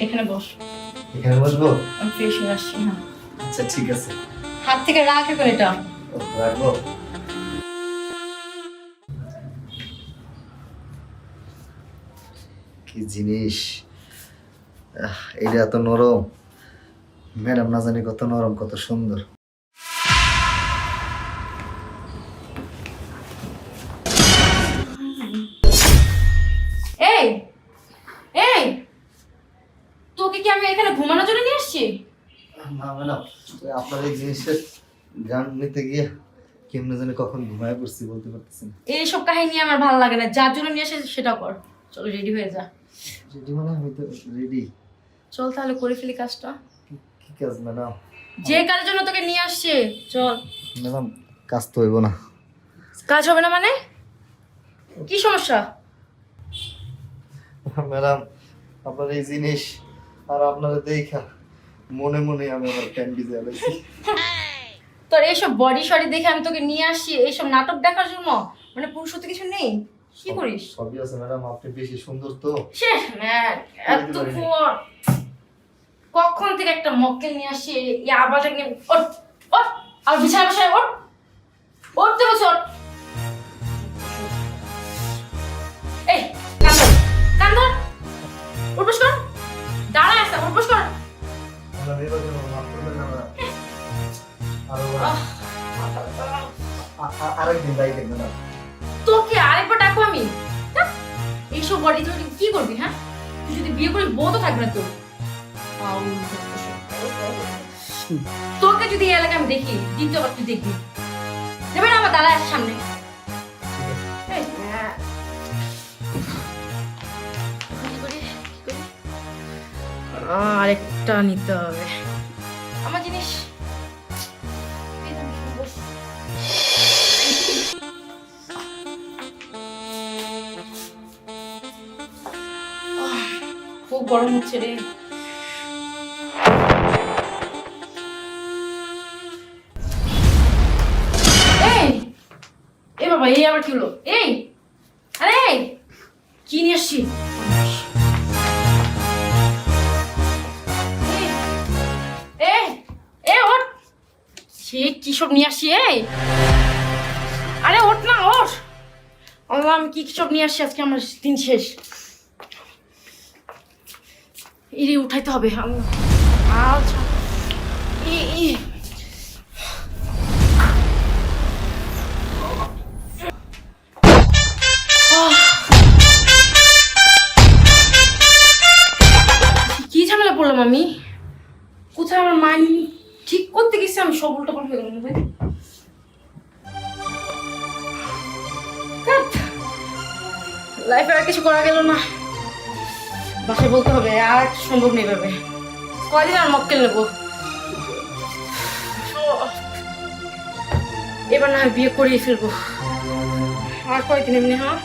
এখানে বস। এখানে বসবো? আমি ফ্রেশ হয়ে আসছি হ্যাঁ। আচ্ছা ঠিক আছে। হাত থেকে রাখ এখন এটা। রাখব। কি জিনিস? আহ, এটা এত নরম। ম্যাডাম না জানি কত নরম কত সুন্দর। না ম্যাডাম। আপনার এই জিনিসের গান নিতে গিয়ে কেমনে জানি কখন ঘুমায় পড়ছি বলতে পারতেছি না। এইসব কাহিনী আমার ভালো লাগে না। যার জন্য নিয়ে এসে সেটা কর। চলো রেডি হয়ে যা। রেডি মানে আমি তো রেডি চল তাহলে করে ফেলি কাজটা। কি কাজ ম্যাডাম? যে কাজের জন্য তোকে নিয়ে আসছে চল। ম্যাডাম কাজ তো হইব না। কাজ হবে না মানে? কি সমস্যা? ম্যাডাম আপনার এই জিনিস আর আপনার দেখা মনে মনে আমি আমার প্যান ভিজে আলাইছি। তোর এইসব বডি শডি দেখে আমি তোকে নিয়ে আসি এইসব নাটক দেখার জন্য? মানে পুরুষত্ব কিছু নেই? কি করিস? সবই আছে ম্যাডাম আপনি বেশি সুন্দর তো। শেষ ম্যান এত ফোন কখন থেকে একটা মক্কেল নিয়ে আসি এই আবার ও ও আর বিছানা বসায় ওঠ। তোকে আরেকবার ডাকবো আমি? এইসব বডি তুই কি করবি হ্যাঁ? তুই যদি বিয়ে করিস, বউ তো থাকবে না তোর। তোকে যদি এই এলাকায় আমি দেখি, দ্বিতীয়বার তুই দেখবি। দেবে না আমার দাদা সামনে? হ্যাঁ। আরেকটা নিতে হবে। আমার জিনিস খুব গরম হচ্ছে রে। এ বাবা, এই আবার কি হলো? এই, আরে কি নিয়ে আসছি? সে কি সব নিয়ে আসছি, এই? আরে ওঠ না, ওঠ। আল্লাহ আমি কি সব নিয়ে আসছি আজকে আমার দিন শেষ। ইরে, উঠাইতে হবে। আচ্ছা। কি ঝামেলা পড়লাম আমি? কোথায় আমার মাইন্ড ঠিক করতে গেছি আমি, সব উল্টো পাল্টা হয়ে গেলাম লাইফে আর কিছু করা গেল না। বাসায় বলতে হবে, আর সম্ভব নেই ভাবে কয়দিন আর মক্কেল নেব? এবার না বিয়ে করিয়ে ফেলব। আর কয়দিন এমনি হ্যাঁ?